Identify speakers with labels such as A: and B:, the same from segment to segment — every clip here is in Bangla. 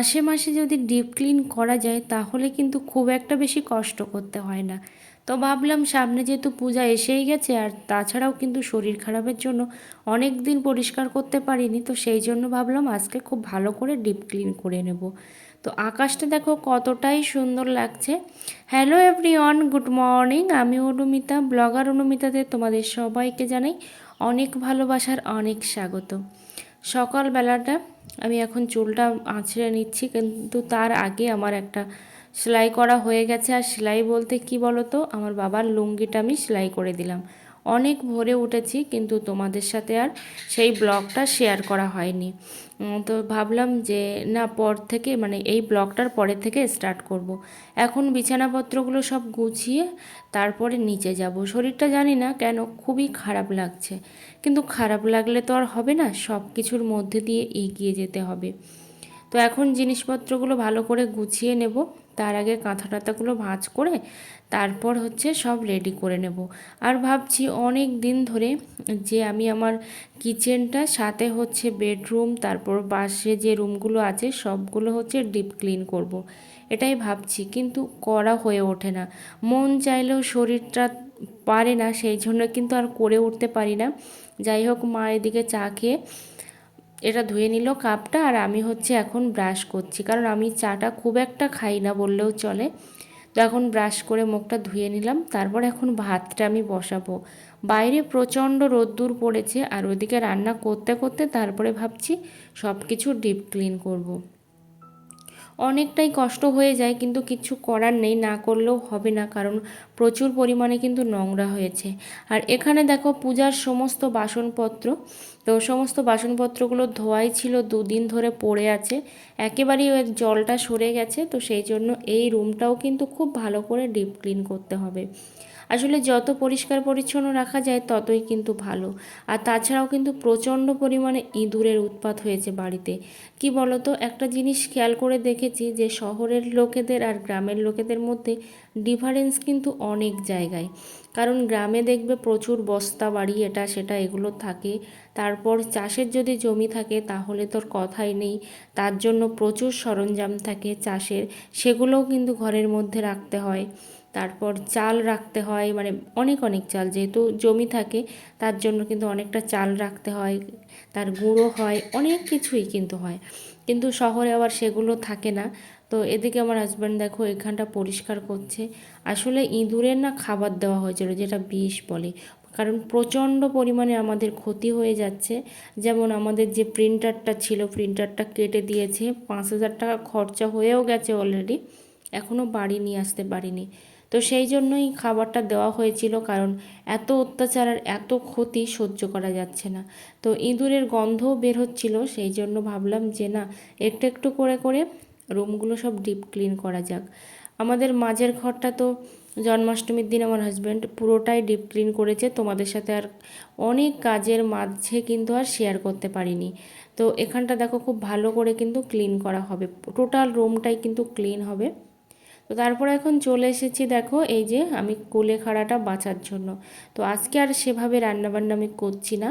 A: মাসে মাসে যদি ডিপ ক্লিন করা যায়, তাহলে কিন্তু খুব একটা বেশি কষ্ট করতে হয় না। তো ভাবলাম সামনে যেহেতু পূজা এসেই গেছে, আর তাছাড়াও কিন্তু শরীর খারাপের জন্য অনেক দিন পরিষ্কার করতে পারিনি, তো সেই জন্য ভাবলাম আজকে খুব ভালো করে ডিপ ক্লিন করে নেব। তো আকাশটা দেখো কতটাই সুন্দর লাগছে। হ্যালো এভরিওয়ান গুড মর্নিং আমি অনুমিতা, ব্লগার অনুমিতাতে তোমাদের সবাইকে জানাই অনেক ভালোবাসার অনেক স্বাগত। সকালবেলাটা আমি এখন চুলটা আঁচড়ে নিচ্ছি, কিন্তু তার আগে আমার একটা সেলাই করা হয়ে গেছে। আর সেলাই বলতে কি বলো তো আমার বাবার লুঙ্গিটা আমি সেলাই করে দিলাম। অনেক ভোরে উঠেছি, কিন্তু তোমাদের সাথে আর সেই ব্লগটা শেয়ার করা হয়নি। তো ভাবলাম যে, না, পর থেকে মানে এই ব্লগটার পরে থেকে স্টার্ট করব। এখন বিছানাপত্রগুলো সব গুছিয়ে তারপরে নিচে যাব। শরীরটা জানি না কেন খুবই খারাপ লাগছে। কিন্তু খারাপ লাগলে তো আর হবে না সব কিছুর মধ্যে দিয়ে এগিয়ে যেতে হবে। তো এখন জিনিসপত্রগুলো ভালো করে গুছিয়ে নেব। তার আগে কাঁথা টাথাগুলো ভাঁজ করে তারপর হচ্ছে সব রেডি করে নেব। আর ভাবছি অনেক দিন ধরে যে আমি আমার কিচেনটা সাথে হচ্ছে বেডরুম তারপর বাসে যে রুমগুলো আছে সবগুলো হচ্ছে ডিপ ক্লিন করব। এটাই ভাবছি কিন্তু করা হয়ে ওঠে না। মন চাইলেও শরীরটা পারে না, সেই জন্য কিন্তু আর করে উঠতে পারি না। যাই হোক, মা এদিকে চা খেয়ে এটা ধুয়ে নিল কাপটা আর আমি হচ্ছে এখন ব্রাশ করছি। কারণ আমি চাটা খুব একটা খাই না বললেও চলে। তো এখন ব্রাশ করে মুখটা ধুয়ে নিলাম, তারপর এখন ভাতটা আমি বসাবো। বাইরে প্রচণ্ড রোদ্দুর পড়েছে আর ওদিকে রান্না করতে করতে তারপরে ভাবছি সব কিছু ডিপ ক্লিন করব। অনেকটাই কষ্ট হয়ে যায়, কিন্তু কিছু করার নেই, না করলেও হবে না, কারণ প্রচুর পরিমাণে কিন্তু নোংরা হয়েছে। আর এখানে দেখো পূজার সমস্ত বাসনপত্র, তো সমস্ত বাসনপত্রগুলো ধোয়াই ছিল, দুদিন ধরে পড়ে আছে। একেবারেই ওই জলটা সরে গেছে, তো সেই জন্য এই রুমটাও কিন্তু খুব ভালো করে ডিপ ক্লিন করতে হবে। আসলে যত পরিষ্কার পরিচ্ছন্ন রাখা যায় ততই কিন্তু ভালো। আর তাছাড়াও কিন্তু প্রচণ্ড পরিমাণে ইঁদুরের উৎপাত হয়েছে বাড়িতে। কি বলতো? একটা জিনিস খেয়াল করে দেখেছি যে শহরের লোকেদের আর গ্রামের লোকেদের মধ্যে ডিফারেন্স কিন্তু অনেক জায়গায়। কারণ গ্রামে দেখবে প্রচুর বস্তা বাড়ি, এটা সেটা, এগুলো থাকে। তারপর চাষের যদি জমি থাকে তাহলে তোর কথাই নেই। তার জন্য প্রচুর সরঞ্জাম থাকে চাষের। সেগুলোও কিন্তু ঘরের মধ্যে রাখতে হয়। তারপর চাল রাখতে হয় মানে অনেক অনেক চাল। যেহেতু জমি থাকে, তার জন্য কিন্তু অনেকটা চাল রাখতে হয়, তার গুঁড়ো হয়, অনেক কিছুই কিন্তু হয়। কিন্তু শহরে আবার সেগুলো থাকে না। তো এদিকে আমার হাজব্যান্ড দেখো, এখানটা পরিষ্কার করছে। আসলে ইঁদুরের না খাবার দেওয়া হয়েছিল, যেটা বিষ বলে। কারণ প্রচণ্ড পরিমাণে আমাদের ক্ষতি হয়ে যাচ্ছে। যেমন আমাদের যে প্রিন্টারটা ছিল প্রিন্টারটা কেটে দিয়েছে, পাঁচ হাজার টাকা খরচা হয়েও গেছে অলরেডি এখনও বাড়ি নিয়ে আসতে পারিনি। তো সেই জন্যই খাবারটা দেওয়া হয়েছিল, কারণ এত অত্যাচার আর এত ক্ষতি সহ্য করা যাচ্ছে না। তো ইঁদুরের গন্ধও বের হচ্ছিল, সেই জন্য ভাবলাম যে না, একটু একটু করে করে রুমগুলো সব ডিপ ক্লিন করা যাক। আমাদের মাঝের ঘরটা তো জন্মাষ্টমীর দিন আমার হাজব্যান্ড পুরোটাই ডিপ ক্লিন করেছে, তোমাদের সাথে আর অনেক কাজের মাঝে কিন্তু আর শেয়ার করতে পারিনি। তো এখানটা দেখো খুব ভালো করে কিন্তু ক্লিন করা হবে, টোটাল রুমটাই কিন্তু ক্লিন হবে। তো তারপর এখন চলে এসেছি দেখো, এই যে আমি কুলেখাড়াটা বাঁচার জন্য। তো আজকে আর সেভাবে রান্নাবান্না আমি করছি না।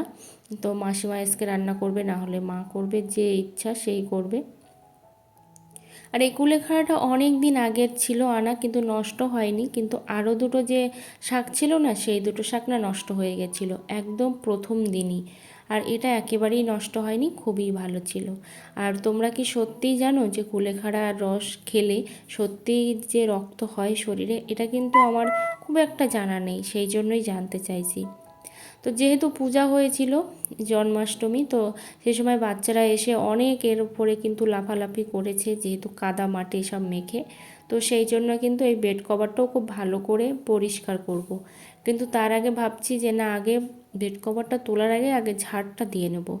A: তো মাসিমা আজকে রান্না করবে, না হলে মা করবে, যে ইচ্ছা সেই করবে। আর এই কুলেখাড়াটা অনেক দিন আগের ছিল আনা, কিন্তু নষ্ট হয়নি। কিন্তু আরও দুটো যে শাক ছিল না, সেই দুটো শাক না নষ্ট হয়ে গেছিল, একদম প্রথম দিনই। আর এটা একেবারেই নষ্ট হয়নি, খুবই ভালো ছিল। আর তোমরা কি সত্যিই জানো যে কুলেখাড়া রস খেলে সত্যিই যে রক্ত হয় শরীরে, এটা কিন্তু আমার খুব একটা জানা নেই, সেই জন্যই জানতে চাইছি। তো যেহেতু পূজা হয়েছিল জন্মাষ্টমী, তো সে সময় বাচ্চারা এসে অনেক এর উপরে কিন্তু লাফালাফি করেছে, যেহেতু কাদা মাটি সব মেখে। তো সেই জন্য কিন্তু এই বেড কভারটাও খুব ভালো করে পরিষ্কার করব। কিন্তু তার আগে ভাবছি যে না, আগে বেড কভারটা তোলার আগে আগে ঝাড়টা দিয়ে নেব।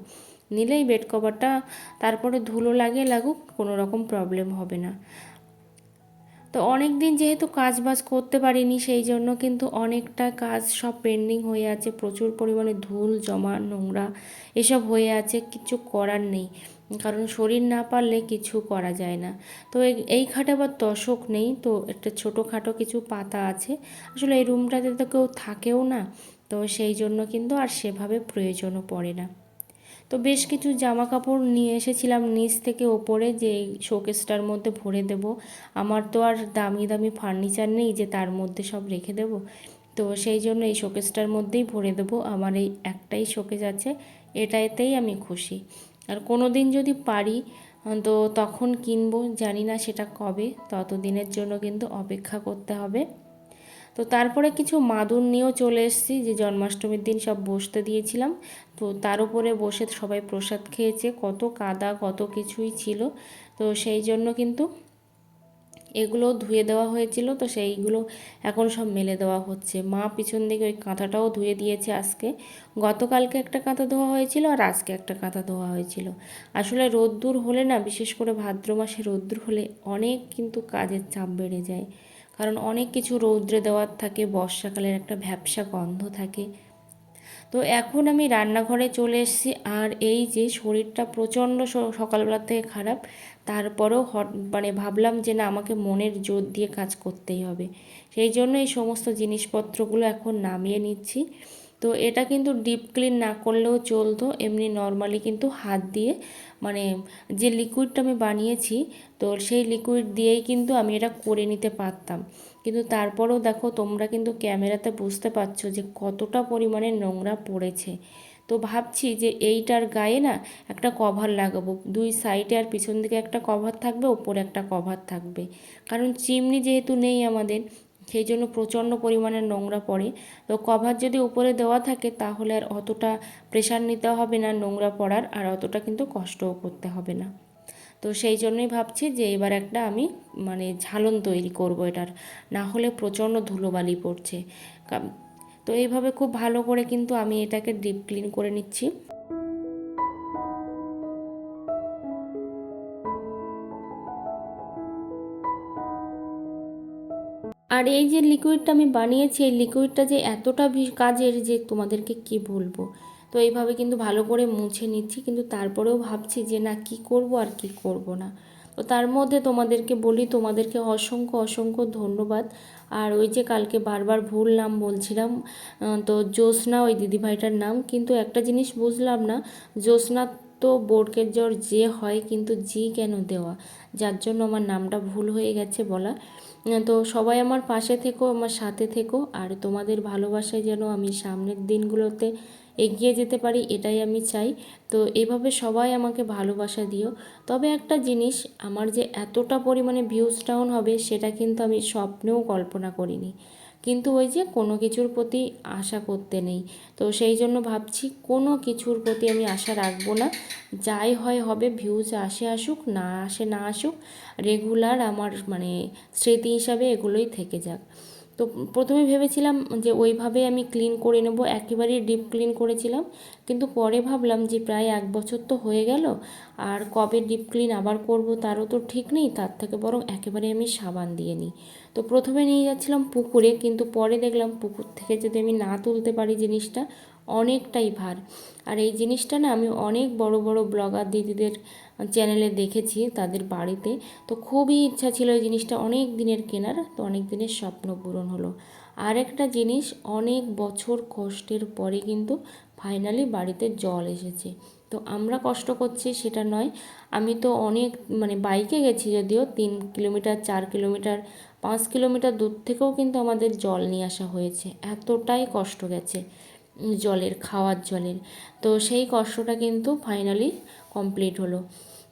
A: নিলেই বেড কভারটা তারপরে ধুলো লাগে লাগুক, কোনো রকম প্রবলেম হবে না। তো অনেক দিন যেহেতু কাজ বাজ করতে পারিনি, সেই জন্য কিন্তু অনেকটা কাজ সব পেন্ডিং হয়ে আছে। প্রচুর পরিমাণে ধুল, জমা, নোংরা এসব হয়ে আছে, কিছু করার নেই। কারণ শরীর না পারলে কিছু করা যায় না। তো এই খাটে আবার তশক নেই, তো একটা ছোটোখাটো কিছু পাতা আছে। আসলে এই রুমটাতে তো কেউ থাকেও না। তো সেই জন্য কিন্তু আর সেভাবে প্রয়োজনও পড়ে না। তো বেশ কিছু জামা কাপড় নিয়ে এসেছিলাম নিচ থেকে ওপরে যে শোকেসটার মধ্যে ভরে দেব। আমার তো আর দামি দামি ফার্নিচার নেই যে তার মধ্যে সব রেখে দেব। তো সেই জন্য এই শোকেসটার মধ্যেই ভরে দেবো। আমার এই একটাই শোকেস আছে, এটাতেই আমি খুশি। আর কোনো দিন যদি পারি তো তখন কিনবো, জানি না সেটা কবে, ততদিনের জন্য কিন্তু অপেক্ষা করতে হবে। তো তারপরে কিছু মাদুর নিয়েও চলে এসেছি, যে জন্মাষ্টমীর দিন সব বসতে দিয়েছিলাম। তো তার উপরে বসে সবাই প্রসাদ খেয়েছে, কত কাদা, কত কিছুই ছিল। তো সেই জন্য কিন্তু এগুলো ধুয়ে দেওয়া হয়েছিল, তো সেইগুলো এখন সব মেলে দেওয়া হচ্ছে। মা পিছন দিকে ওই কাঁথাটাও ধুয়ে দিয়েছে আজকে। গতকালকে একটা কাঁথা ধোয়া হয়েছিল আর আজকে একটা কাঁথা ধোয়া হয়েছিল। আসলে রোদ্দুর হলে না, বিশেষ করে ভাদ্র মাসে রোদ্দুর হলে অনেক কিন্তু কাজের চাপ বেড়ে যায়। কারণ অনেক কিছু রৌদ্রে দেওয়ার থাকে, বর্ষাকালের একটা ভ্যাবসা গন্ধ থাকে। তো এখন আমি রান্নাঘরে চলে এসেছি, আর এই যে শরীরটা প্রচণ্ড সকালবেলা থেকে খারাপ, তারপরেও হট মানে ভাবলাম যে না, আমাকে মনের জোর দিয়ে কাজ করতেই হবে। সেই জন্য এই সমস্ত জিনিসপত্রগুলো এখন নামিয়ে নিচ্ছি। তো এটা কিন্তু ডিপ ক্লিন না করলেও চলতো, এমনি নর্মালি কিন্তু হাত দিয়ে মানে যে লিকুইডটা আমি বানিয়েছি, তো সেই লিকুইড দিয়েই কিন্তু আমি এটা করে নিতে পারতাম। কিন্তু তারপরেও দেখো তোমরা কিন্তু ক্যামেরাতে বুঝতে পারছ যে কতটা পরিমাণে নোংরা পড়েছে। তো ভাবছি যে এইটার গায়ে না একটা কভার লাগাবো, দুই সাইডে আর পিছন দিকে একটা কভার থাকবে, ওপরে একটা কভার থাকবে। কারণ চিমনি যেহেতু নেই আমাদের সেই জন্য প্রচণ্ড পরিমাণে নোংরা পড়ে। তো কভার যদি উপরে দেওয়া থাকে, তাহলে আর অতটা প্রেশার নিতে হবে না নোংরা পড়ার, আর অতটা কিন্তু কষ্টও করতে হবে না। তো সেই জন্যই ভাবছি যে এবার একটা আমি মানে ঝালন তৈরি করব এটার। না হলে প্রচণ্ড ধুলোবালি পড়ছে। তো এইভাবে খুব ভালো করে কিন্তু আমি এটাকে ডিপ ক্লিন করে নিচ্ছি। আর এই যে লিকুইডটা আমি বানিয়েছি, এই লিকুইডটা যে এতটা কাজের যে তোমাদেরকে কি বলব? তো এইভাবে কিন্তু ভালো করে মুছে নিচ্ছি, কিন্তু তারপরেও ভাবছি যে না, কি করব আর কি করব না। তো তার মধ্যে তোমাদেরকে বলি, তোমাদেরকে অসংখ্য অসংখ্য ধন্যবাদ। আর ওই যে কালকে বারবার ভুল নাম বলছিলাম তো জ্যোৎস্না, ওই দিদিভাইটার নাম, কিন্তু একটা জিনিস বুঝলাম না, জ্যোৎস্না তো বোরকের জ্বর যে হয়, কিন্তু জি কেন দেওয়া? যার জন্য আমার নামটা ভুল হয়ে গেছে বলা। তো সবাই আমার পাশে থেকো, আমার সাথে থেকো। আর তোমাদের ভালোবাসায় যেন আমি সামনের দিনগুলোতে এগিয়ে যেতে পারি, এটাই আমি চাই। তো এভাবে সবাই আমাকে ভালোবাসা দিও। তবে একটা জিনিস, আমার যে এতটা পরিমাণে ভিউজ ডাউন হবে, সেটা কিন্তু আমি স্বপ্নেও কল্পনা করিনি। কিন্তু ওই যে কোনো কিছুর প্রতি আশা করতে নেই। তো সেই জন্য ভাবছি কোনো কিছুর প্রতি আমি আশা রাখব না। যাই হয় হবে ভিউজ আসে আসুক, না আসে না আসুক রেগুলার আমার মানে স্মৃতি হিসাবে এগুলোই থেকে যাক। তো প্রথমে ভেবেছিলাম যে ওইভাবে আমি ক্লিন করে নেব, একেবারেই ডিপ ক্লিন করেছিলাম। কিন্তু পরে ভাবলাম যে প্রায় এক বছর তো হয়ে গেল, আর কবে ডিপ ক্লিন আবার করব তারও তো ঠিক নেই, তার থেকে বরং একেবারে আমি সাবান দিয়ে নিই। তো প্রথমে নিয়ে যাচ্ছিলাম পুকুরে, কিন্তু পরে দেখলাম পুকুর থেকে যদি আমি না তুলতে পারি জিনিসটা, অনেকটাই ভার। আর এই জিনিসটা না আমি অনেক বড় বড় ব্লগার দিদিদের চ্যানেলে দেখেছি তাদের বাড়িতে। তো খুবই ইচ্ছা ছিল এই জিনিসটা অনেক দিনের কেনার, তো অনেক দিনের স্বপ্ন পূরণ হলো। আর একটা জিনিস, অনেক বছর কষ্টের পরে কিন্তু ফাইনালি বাড়িতে জল এসেছে। তো আমরা কষ্ট করছি সেটা নয়, আমি তো অনেক মানে বাইকে গেছি যদিও, তিন কিলোমিটার, চার কিলোমিটার, পাঁচ কিলোমিটার দূর থেকেও কিন্তু আমাদের জল নিয়ে আসা হয়েছে। এতটাই কষ্ট গেছে। জলের, খাওয়ার জলের। তো সেই কষ্টটা কিন্তু ফাইনালি কমপ্লিট হলো।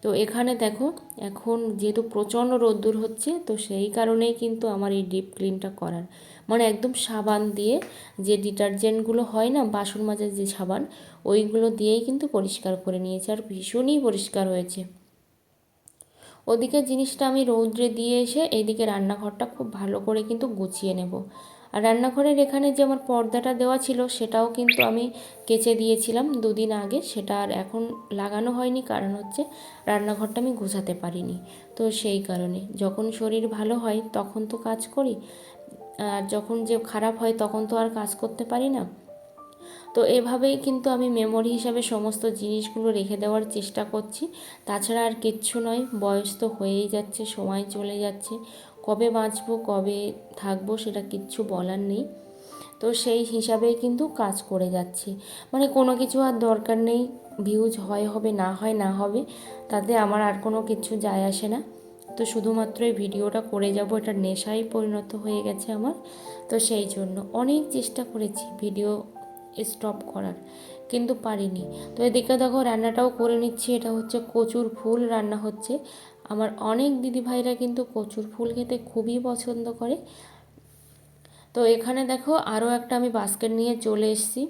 A: তো এখানে দেখো, এখন যেহেতু প্রচণ্ড রোদ্দুর হচ্ছে, তো সেই কারণেই কিন্তু আমার এই ডিপ ক্লিনটা করার। মানে একদম সাবান দিয়ে যে ডিটারজেন্টগুলো হয় না, বাসন মাজার যে সাবান, ওইগুলো দিয়েই কিন্তু পরিষ্কার করে নিয়েছে, আর ভীষণই পরিষ্কার হয়েছে। ওদিকে জিনিসটা আমি রৌদ্রে দিয়ে এসে এইদিকে রান্নাঘরটা খুব ভালো করে কিন্তু গুছিয়ে নেব। আর রান্নাঘরের এখানে যে আমার পর্দাটা দেওয়া ছিল, সেটাও কিন্তু আমি কেচে দিয়েছিলাম দুদিন আগে। সেটা আর এখন লাগানো হয়নি, কারণ হচ্ছে রান্নাঘরটা আমি গোছাতে পারিনি। তো সেই কারণে যখন শরীর ভালো হয় তখন তো কাজ করি, আর যখন যে খারাপ হয় তখন তো আর কাজ করতে পারি না। তো এভাবেই কিন্তু আমি মেমোরি হিসাবে সমস্ত জিনিসগুলো রেখে দেওয়ার চেষ্টা করছি। তাছাড়া আর কিচ্ছু নয়, বয়স তো হয়েই যাচ্ছে, সময় চলে যাচ্ছে কবে বাঁচবো, কবে থাকব সেটা কিচ্ছু বলার নেই। তো সেই হিসাবেই কিন্তু কাজ করে যাচ্ছি। মানে কোনো কিছু আর দরকার নেই ভিউজ হয় হবে, না হয়, না হবে, তাতে আমার আর কোনো কিছু যায় আসে না। তো শুধুমাত্র এই ভিডিওটা করে যাব এটা নেশায় পরিণত হয়ে গেছে আমার। তো সেই জন্য অনেক চেষ্টা করেছি ভিডিও স্টপ করার, কিন্তু পারিনি। তো এদিকে দেখো রান্নাটাও করে নিচ্ছি, এটা হচ্ছে কচুর ফুল, রান্না হচ্ছে। আমার অনেক দিদিভাইরা কিন্তু কচুর ফুল খেতে খুবই পছন্দ করে। তো এখানে দেখো আরও একটা আমি বাস্কেট নিয়ে চলে এসেছি।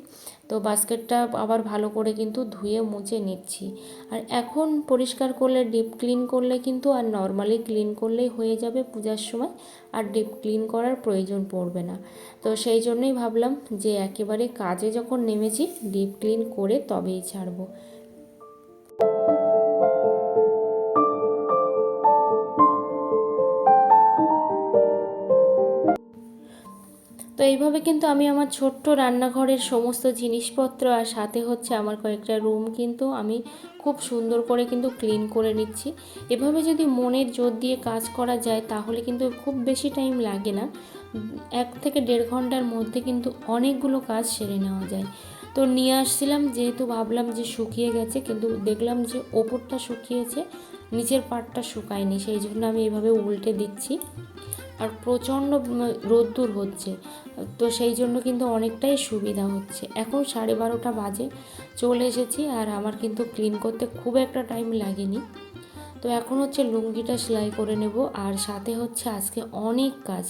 A: তো বাস্কেটটা আবার ভালো করে কিন্তু ধুয়ে মুছে নিচ্ছি। আর এখন পরিষ্কার করলে ডিপ ক্লিন করলে কিন্তু আর নর্মালি ক্লিন করলেই হয়ে যাবে পূজার সময়। আর ডিপ ক্লিন করার প্রয়োজন পড়বে না। তো সেই জন্যই ভাবলাম যে একেবারে কাজে যখন নেমেছি ডিপ ক্লিন করে তবেই ছাড়বো। এইভাবে কিন্তু আমি আমার ছোট্ট রান্নাঘরের সমস্ত জিনিসপত্র আর সাথে হচ্ছে আমার কয়েকটা রুম কিন্তু আমি খুব সুন্দর করে কিন্তু ক্লিন করে নিচ্ছি। এভাবে যদি মনের জোর দিয়ে কাজ করা যায় তাহলে কিন্তু খুব বেশি টাইম লাগে না। এক থেকে দেড় ঘণ্টার মধ্যে কিন্তু অনেকগুলো কাজ সেরে নেওয়া যায়। তো নিয়ে আসছিলাম যেহেতু ভাবলাম যে শুকিয়ে গেছে কিন্তু দেখলাম যে ওপরটা শুকিয়েছে, নিচের পাটটা শুকায়নি, সেই জন্য আমি এভাবে উল্টে দিচ্ছি। আর প্রচণ্ড রোদ্দুর হচ্ছে। তো সেই জন্য কিন্তু অনেকটাই সুবিধা হচ্ছে। এখন সাড়ে বারোটা বাজে, চলে এসেছি আর আমার কিন্তু ক্লিন করতে খুব একটা টাইম লাগেনি। তো এখন হচ্ছে লুঙ্গিটা সেলাই করে নেব আর সাথে হচ্ছে আজকে অনেক কাজ।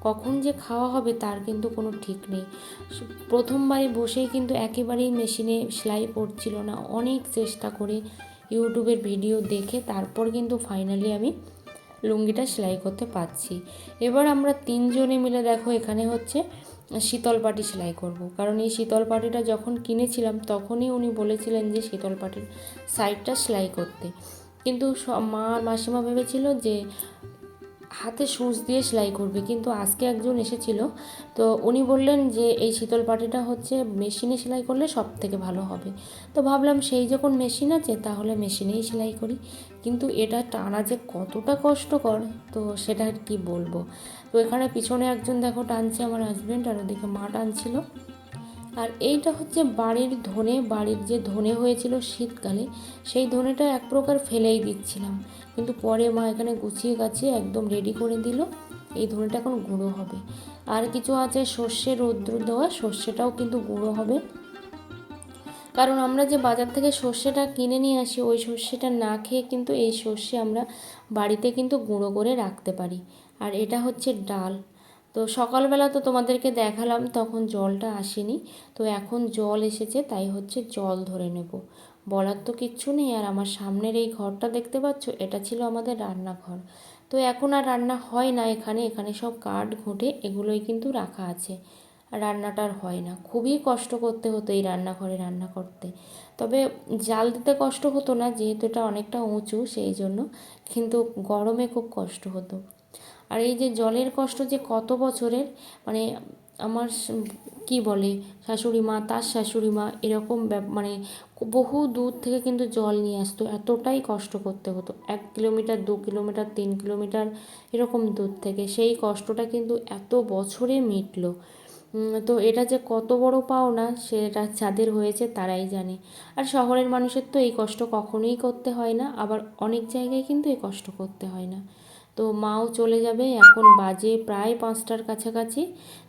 A: কখন যে খাওয়া হবে তার কিন্তু কোনো ঠিক নেই। প্রথমবারে বসেই কিন্তু একেবারেই মেশিনে সেলাই পড়ছিল না। অনেক চেষ্টা করে ইউটিউবের ভিডিও দেখে তারপর কিন্তু ফাইনালি আমি লুঙ্গিটা সেলাই করতে পারছি এবার আমরা তিনজনে মিলে দেখো এখানে হচ্ছে শীতল পাটি সেলাই করব। কারণ এই শীতল পাটিটা যখন কিনেছিলাম তখনই উনি বলেছিলেন যে শীতল পাটির সাইডটা সেলাই করতে কিন্তু মা মাসিমা ভেবেছিল যে হাতে সুচ দিয়ে সেলাই করবে। কিন্তু আজকে একজন এসেছিল, তো উনি বললেন যে, এই শীতল পাটিটা হচ্ছে মেশিনে সেলাই করলে সব থেকে ভালো হবে। তো ভাবলাম, সেই যখন মেশিন আছে, তাহলে মেশিনেই সেলাই করি। কিন্তু এটা টানা যে কতটা কষ্টকর, তো সেটা আর কি বলব। তো এখানে পিছনে একজন দেখো টানছে আমার হাজব্যান্ড আর ওদিকে মা টানছিল। আর এইটা হচ্ছে বাড়ির ধনে, বাড়ির যে ধনে হয়েছিল শীতকালে, সেই ধনেটা এক প্রকার ফেলেই দিচ্ছিলাম। কিন্তু পরে মা এখানে গুছিয়ে গাছিয়ে একদম রেডি করে দিল, এই ধনেটা এখন গুঁড়ো হবে। আর কিছু আছে সর্ষে, রৌদ্র দেওয়া, সর্ষেটাও কিন্তু গুঁড়ো হবে। কারণ আমরা যে বাজার থেকে সর্ষেটা কিনে নিয়ে আসি, ওই সর্ষেটা না খেয়ে কিন্তু এই সর্ষে আমরা বাড়িতে কিন্তু গুঁড়ো করে রাখতে পারি। আর এটা হচ্ছে ডাল। তো সকালবেলা তো তোমাদেরকে দেখালাম, তখন জলটা আসেনি। তো এখন জল এসেছে, তাই হচ্ছে জল ধরে নেব। বলার তো কিচ্ছু নেই, আর আমার সামনের এই ঘরটা দেখতে পাচ্ছ, এটা ছিল আমাদের রান্নাঘর। তো এখন আর রান্না হয় না এখানে এখানে সব কাঠ, ঘুঁটে এগুলোই কিন্তু রাখা আছে। রান্নাটা আর হয় না। খুবই কষ্ট করতে হতো এই রান্নাঘরে রান্না করতে। তবে জাল দিতে কষ্ট হতো না, যেহেতু এটা অনেকটা উঁচু, সেই জন্য। কিন্তু গরমে খুব কষ্ট হতো। আর এই যে জলের কষ্ট যে কত বছরের মানে আমার কি বলে, শাশুড়ি মা, তার শাশুড়ি মা এরকম মানে বহু দূর থেকে কিন্তু জল নিয়ে আসতো, এতটাই কষ্ট করতে হতো। এক কিলোমিটার, দু কিলোমিটার, তিন কিলোমিটার এরকম দূর থেকে। সেই কষ্টটা কিন্তু এত বছরে মিটলো। তো এটা যে কত বড় পাওনা, সেটা যাদের হয়েছে তারাই জানে। আর শহরের মানুষের তো এই কষ্ট কখনোই করতে হয় না, আবার অনেক জায়গায় কিন্তু এই কষ্ট করতে হয় না। তো মাও চলে যাবে। এখন বাজে প্রায় পাঁচটার কাছাকাছি।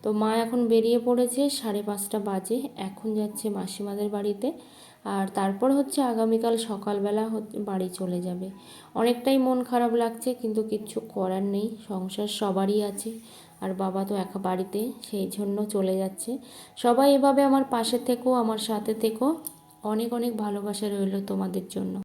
A: তো মা এখন বেরিয়ে পড়েছে সাড়ে পাঁচটা বাজে। এখন যাচ্ছে মাসিমাদের বাড়িতে। আর তারপর হচ্ছে আগামীকাল সকালবেলা বাড়ি চলে যাবে। অনেকটাই মন খারাপ লাগছে, কিন্তু কিচ্ছু করার নেই। সংসার সবারই আছে। আর বাবা তো একা বাড়িতে, সেই জন্য চলে যাচ্ছে। সবাই এভাবে আমার পাশে থেকো, আমার সাথে থেকো। অনেক অনেক ভালোবাসা রইল তোমাদের জন্য।